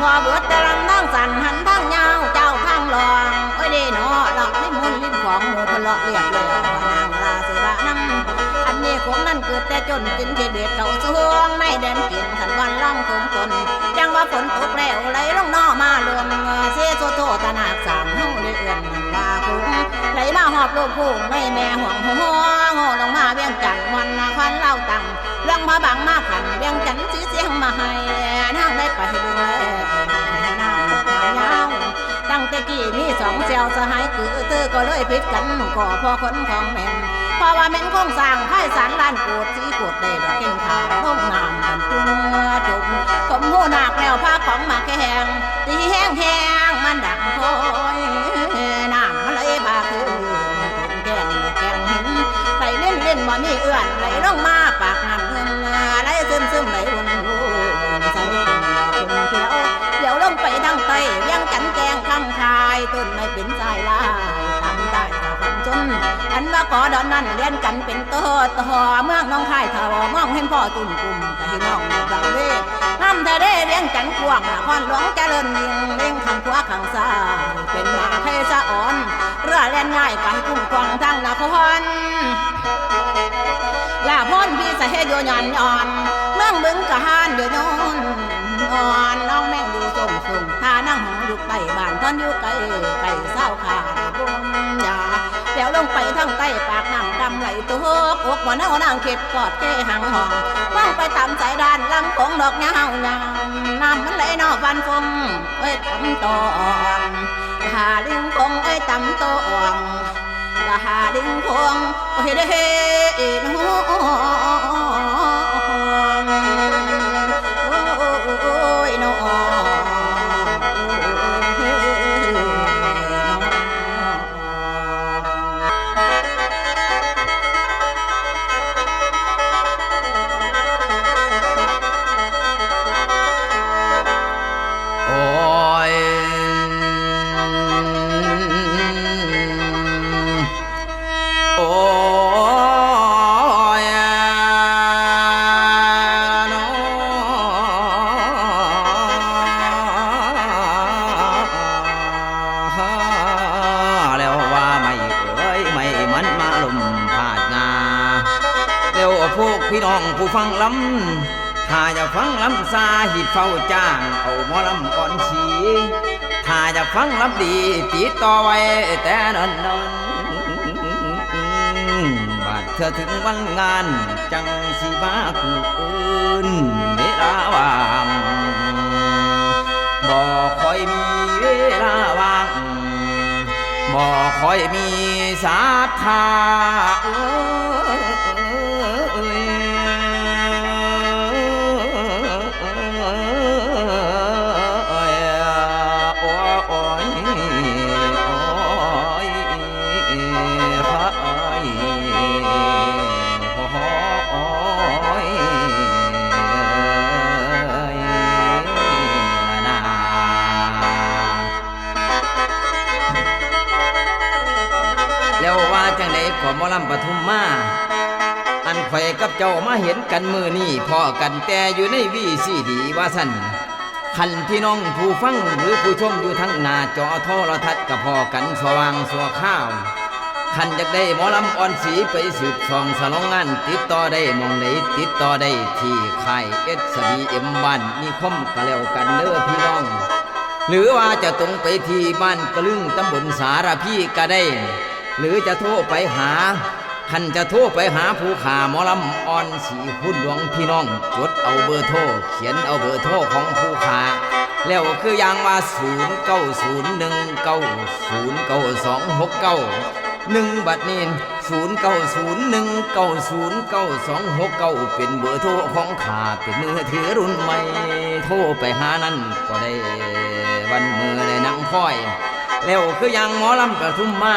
พอเบิดแต่ลำทั้งสันหันทั้งยาวเจ้าทั้งหลองโอ้ยเด้นาะหลอกลิ้มมุนลิ้นของหมูพนเลาะเรียบเลยว่านางลาสิระนำอันนี้ผมนั่นเกิดแต่จนกินที่เด็ดเขาสวงในแดนกินขันวันล่องคงคน ว่าฝนตกแล้วไหลลงนอมาลวงเสโซโตตนาสามเฮาได้เอื่อนลาคงไหลมาหอบลูกพุ่งในแม่ห่วงหัวงอลงมาเวียงจันทร์วันนาควันเล่าตังเรื่องมาบังมาขันเวียงจันทร์ซื้อเสียงมาให้นางได้ไปเบิ่งแลยางหางยาว ตั้งแต่กี้มีสองเซียวสหายคือเธอก็เลยผิดกันก็พอคนของแม่นเพราะว่าแม่นคงสร้างไพ่สารลานโกดสีโกดได้ดอกเก่งขาวร่มงามกันจุงจุงผมหูหนักแล้วผ้าของมาแข็งตีแห้งแห้งมันดังคอยน้ำมันไหลพาคือแกงแกงหินไหลเล่นเล่นบ่มีเอื้อนไหลลงมาปากน้ำเงินไหลซึมซึมไหล ทางใต้ยงจันแกงคำคายต้นไม่เป็นสายลายทำได้ถ้าความจนอันว่าขอดอนนั้นเรียนกันเป็นตัวต่อเมืองน้องคายถ้ามองเห็นพ่อตุ่นกลุ่มแต่ให้น้องดังเล่น้ำแต่ได้เลี้ยงจันกวางนครหลวงเจริญยิ่งเล่งข้างขวาข้างซ้ายเป็นมาเพสะอ่อนเรือแล่นง่ายไปคุ้มครองทั้งนครลาพ่นพี่ส่ให้โยนยันอ่อนเมืองบึงกะฮานเดือนอน อ่อนน้องแม่งอยู่ส่งส่งท่านั่งหงอยู่ใต้บ้านท่อนอยู่ไกลไก่เศร้าขาดบุญยาเดี๋ยวลงไปทางใต้ปากน้ำดำไหลตัวอกหัวหน้านางเข็ดกอดเกหังห้องมองไปตามสายด้านลำโขงดอกยาวยาวน้ำมันไหลนอฟันฟงเอ้ยตำตอนหาลิงคงเอ้ยตำตอนกะหาดิงพวงโอ้ยเด้เอ็นโอ้ พี่น้องผู้ฟังลำถ้าจะฟังลำซาหิดเฝ้าจ้างเอาหมอลำก่อนสีถ้าจะฟังลำดีติดต่อไว้แต่นั้นนั้นบาดเธอถึงวันงาน จังสิมากูอื่นเวลาว่างบ่คอยมีเวลาว่างบ่คอยมีศรัทธาเอ้ มอลำปทุมมา อันข่อยกับเจ้ามาเห็นกันมือนี่พอกันแต่อยู่ในวีซีดีว่าสันคันพี่น้องผู้ฟังหรือผู้ชมอยู่ทั้งหน้าจอโทรทัศน์กับพ่อกันสว่างสัวข้าวคันอยากได้หมอลำอ่อนสีไปสืบส่องสลองงาน ติดต่อได้มองไหนติดต่อได้ที่ค่ายเอสบีเอ็มบ้านนิคมก็แล้วกันเด้อพี่น้อง หรือว่าจะตรงไปที่บ้านกระลึงตำบลสารพี่ก็ได้ หรือจะโทรไปหาคันจะโทรไปหาผู้ขาหมอลำอ่อนสีหุ่นหลวงพี่น้อง จดเอาเบอร์โทรเขียนเอาเบอร์โทรของผู้ขาแล้วคืออย่างว่า0 9 0 1 9 0 9 2 6 9หนึ่งบัดนี้ศูนย์เก้าศูนย์หนึ่งเก้าศูนย์เก้าสองหกเก้าเป็นเบอร์โทรของขาเป็นมือถือรุ่นใหม่โทรไปหานั่นก็ได้วันมือได้นังค่อย แล้วคือยังหมอลำประทุ่มมา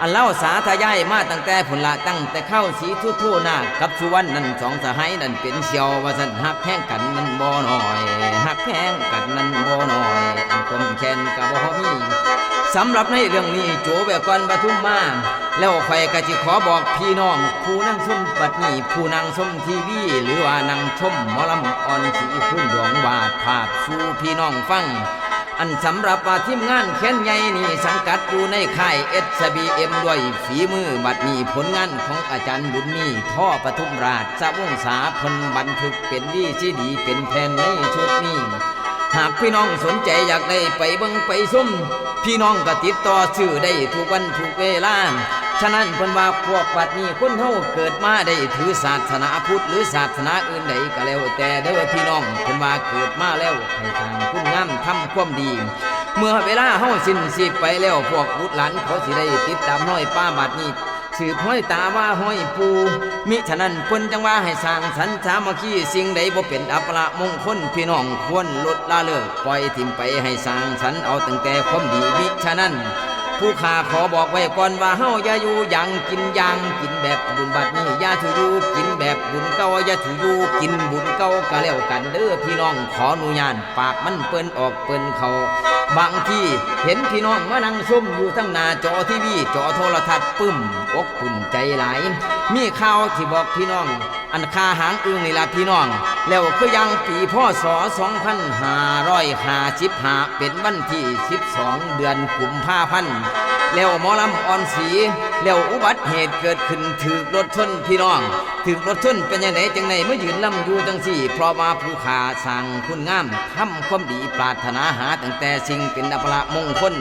อันเล่าสาธยายมาตั้งแต่ผลละตั้งแต่เข้าสีทุ่ทุนากับสุวรรณนั่นสองสหายนั่นเป็นเชียวว่าสันหักแพงกันนั่นบ่หน้อยหักแพงกันนั่นบ่หน้อยอันคมแค้นกับบ่มีสำหรับในเรื่องนี้โจแบบกอนปทุมมาแล้วข่อยก็จิขอบอกพี่น้อง ผู้นั่งชมบัดนี้ผู้นั่งชมทีวี หรือว่านั่งชมหมอลำออนสีคุณดวงวาดภาพสู่พี่น้องฟัง อันสำหรับว่าทีมงานแค้นใหญ่นี่สังกัดอยู่ในค่ายเอสบีเอ็มด้วยฝีมือบัดนี้ผลงานของอาจารย์บุญมีท่อปทุมราชสะวงสาพนบันทึกเป็นดีที่ดีเป็นแทนในชุดนี้ หากพี่น้องสนใจอยากได้ไปเบิ่งไปซุ่มพี่น้องก็ติดต่อซื้อได้ทุกวันทุกเวลา ฉะนั้นเพิ่นว่าพวกบัดนี้คนเฮาเกิดมาได้ถือศาสนาพุทธหรือศาสนาอื่นใดก็แล้ว แต่เด้อพี่น้องเพิ่นว่าเกิดมาแล้วให้ทางคุณงามทำความดีเมื่อเวลาเฮาสิ้นสิบไปแล้วพวกบุตรหลานเขาสิได้ติดตามน้อยป้าบัดนี้สืบห้อยตาว่าห้อยปูมิฉะนั้นเพิ่นจังว่าให้สร้างสรรสามัคคีสิ่งใดบ่เป็นอัปละมงคลพี่น้องควรลดละเลิกปล่อยทิมไปให้สร้างสรรเอาตั้งแต่ความดีมิฉะนั้น ผู้ข้าขอบอกไว้ก่อนว่าเฮาอย่าอยู่ย่างกินย่างกินแบบบุญบัดนี้อย่าถืออยู่กินแบบบุญเก่าอย่าถืออยู่กินบุญเก่าก็แล้วกันเด้อพี่น้องขออนุญาตปากมันเปิ้นออกเปิ้นเขาบางที่เห็นพี่น้องมานั่งชมอยู่ทั้งหน้าจอทีวีจอโทรทัศน์ปึ้มอกปุ่นใจหลายมีข่าวที่บอกพี่น้อง อันคาหางอึงนี่ละพี่น้อง แล้วคือยังปีพ่อส2555เป็นวันที่12เดือนกุมภาพันธ์ แล้วหมอลำอ่อนสี แล้วอุบัติเหตุเกิดขึ้นถือรถชนพี่น้องถือรถชนเป็นยังไงจังไหนไม่ยืนลำอยู่จังสี่ เพราะว่าผู้ขาสั่งคุณงามทำความดีปรารถนาหาตั้งแต่สิ่งเป็นอัปละมงคล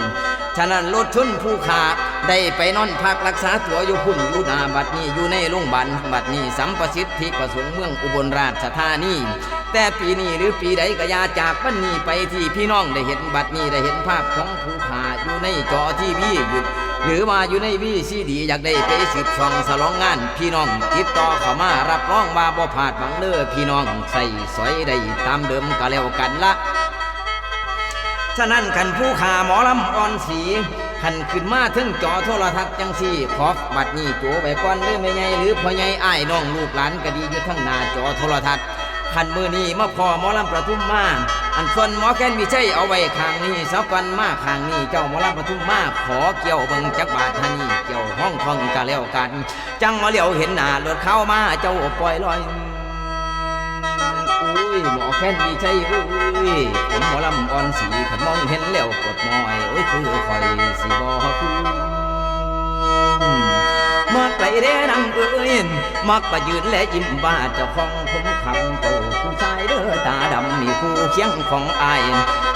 ฉะนั้นรถชนผู้ขาได้ไปนอนพักรักษาตัวอยู่พุ่นอยู่นาบัดนี้อยู่ในโรงพยาบาลบัดนี้สัมประสิทธิประสงค์เมืองอุบลราชธานีแต่ปีนี้หรือปีใดก็ยาจากวันนี้ไปที่พี่น้องได้เห็นบัดนี้ได้เห็นภาพของผู้ขาอยู่ในจอทีวีอยู่หรือว่าอยู่ในวีซีดีอยากได้ไปสืบช่องสลองงาน พี่น้องติดต่อเข้ามารับรองว่าบ่ผาดหวังเด้อพี่น้องใส่สอยได้ตามเดิมก็แล้วกันละ ฉะนั้นขันผู้ขาหมอลำอ่อนสีขันขึ้นมาถึงจอโทรทัศน์จังสี่ขอบัดนี้โจไว้ก่อนหรือไม่ใหญ่หรือพ่อใหญ่อ้น้องลูกหลานก็ดีอยู่ทั้งหน้าจอโทรทัศน์ขันมือนี้มาพอหมอลำประทุมมาอันส่วนหมอแค้นวิชัยเอาไว้ข้างนี้สักวันมาข้างนี้เจ้าหมอลำประทุมมาขอเกี่ยวเบิงจักบาทฮานี่เกี่ยวห้องทองก็แล้วกัน จังมาเหลียวเห็นหน้ารถเข้ามาเจ้าปล่อยลอย ยหมอแค้นดีใจอุ้ยผมหมอลำอ่อนสีขันมองเห็นแล้วกดมอยโอ้ยคือคอยสีบอคือมักไปเด้นังเอ้ยมักไปยืนและยิ้มบ้าเจ้าของผมคำโตผู้ชายเด้อตาดำนี่คู่เคียงของอาย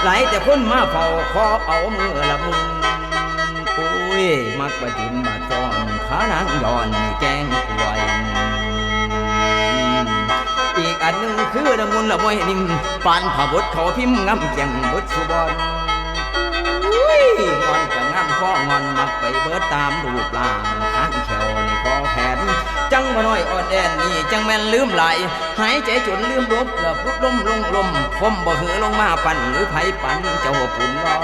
หลายแต่คนมาเฝ้าขอเอามือละมุนโอ้ยมักไปยืนมาจอนขานางย้อนนี่แกงควย อันหนึ่งคือน้ำมุนละมวยนิ่มปานผาบดเขาพิมพ์งำเกียงบดสุบอนอุ้ยงอนกับงำข้องอนมักไปเบิดตามรูปร่างข้างแขวนี่คอแขนจังมาน้อยอ่อนแอนนี่จังแม่นลืมไหลหายใจจนลืมลบกือบลุกล้มลงลมคมบ่หือลงมาปั่นหรือไผปั่นเจ้าปุ่นรอ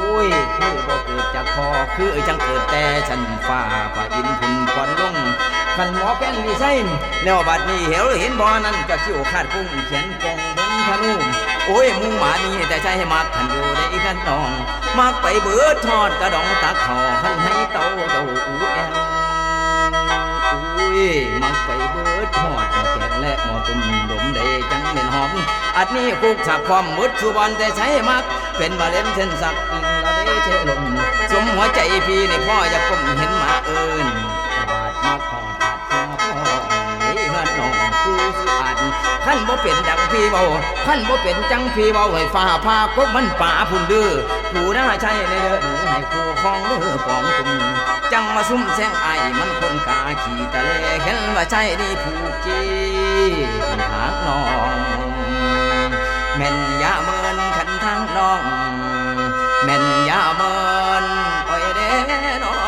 อุ้ยคือบ่เกิดจากพอคือจังเกิดแต่ฉันฟ้าป่าอินพุ่นก่อนันหมอแก้นดีไซน์แล้วบัดนี้เหวเห็นบ่อนั้นก็คิ้วขาดกุ้งเขียนกงบนธนูโอ้ยหมูหมานี่แต่ใจให้มักขันอยู่ในขันนองมักไปเบิดทอดกระดองตักขอขันให้เต้าเต้าอูแอนอุ้ยมักไปเบิดทอดแกงและหมอตุ่มดมได้จังเป็นหอมอันนี้คุกสับความมืดสุวรรณแต่ใช้มักเป็นบาเล่นเส้นสักอิงละเวเชลมสมหัวใจพี่ในพ่ออยากก้มเห็นหมาเอิญบาดมาขอ นน้องผู้สุอันขั้นบ่เป็นดังพี่เบาขั้นบ่เป็นจังพี่เบาให้ฟ้าพากบมันป่าพุ่นดื้อผู้น่าใช่ในเด้อหนูให้คู่คองเด้อปองตุ่มจังมาซุ่มแซงไอ้มันคนกาขี่ตะเลเห็นว่าใช่นี่ผู้กี้หางน้องแม่นยาเมินขันทางน้องแม่นยาเมินไอเด้อ